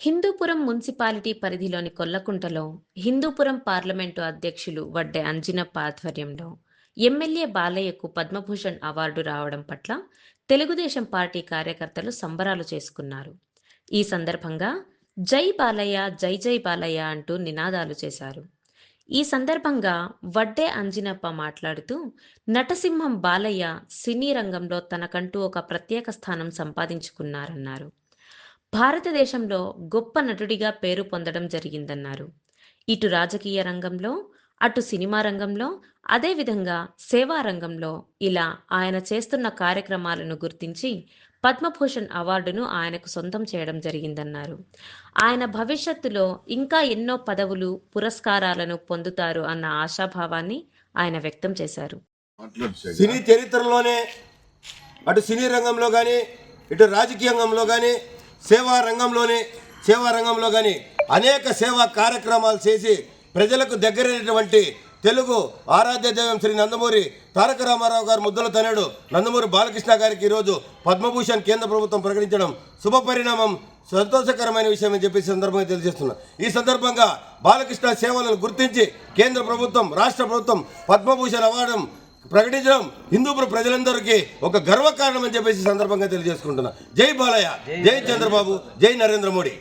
Hindupuram municipality పరిధిలోని కొల్లకుంటలో Hindupuram parliament అధ్యక్షులు వడ్డే అంజినప్ప ఆధ్వర్యంలో ఎమ్మెల్యే బాలయ్యకు పద్మభూషణ్ అవార్డు రావడం పట్ల తెలుగుదేశం పార్టీ కార్యకర్తలు సంబరాలు చేసుకున్నారు. ఈ సందర్భంగా జై బాలయ్య జై జై బాలయ్య అంటూ నినాదాలు చేశారు. ఈ సందర్భంగా వడ్డే అంజినప్ప మాట్లాడుతూ నటసింహం బాలయ్య సినీ రంగంలో తనకంటూ ఒక ప్రత్యేక స్థానం సంపాదించుకున్నారన్నారు. భారతదేశంలో గొప్ప నటుడిగా పేరు పొందడం జరిగిందన్నారు. ఇటు రాజకీయ రంగంలో అటు సినిమా రంగంలో అదేవిధంగా సేవా రంగంలో ఇలా ఆయన చేస్తున్న కార్యక్రమాలను గుర్తించి పద్మభూషణ్ అవార్డును ఆయనకు సొంతం చేయడం జరిగిందన్నారు. ఆయన భవిష్యత్తులో ఇంకా ఎన్నో పదవులు పురస్కారాలను పొందుతారు అన్న ఆశాభావాన్ని ఆయన వ్యక్తం చేశారు. సినీ చరిత్రలోనే అటు సినీ రంగంలో కానీ ఇటు రాజకీయ రంగంలో కానీ సేవా రంగంలోనే సేవా రంగంలో కానీ అనేక సేవా కార్యక్రమాలు చేసి ప్రజలకు దగ్గరైనటువంటి తెలుగు ఆరాధ్య దైవం శ్రీ నందమూరి తారక రామారావు గారు ముద్దల తనయుడు నందమూరి బాలకృష్ణ గారికి ఈరోజు పద్మభూషణ్ కేంద్ర ప్రభుత్వం ప్రకటించడం శుభ పరిణామం సంతోషకరమైన విషయం అని చెప్పి సందర్భంగా తెలియజేస్తున్నా. ఈ సందర్భంగా బాలకృష్ణ సేవలను గుర్తించి కేంద్ర ప్రభుత్వం రాష్ట్ర ప్రభుత్వం పద్మభూషణ్ అవార్డు ప్రకటించడం హిందూపుర ప్రజలందరికీ ఒక గర్వకారణం అని చెప్పేసి సందర్భంగా తెలియజేసుకుంటున్నా. జై బాలయ్య జై చంద్రబాబు జై నరేంద్ర మోడీ.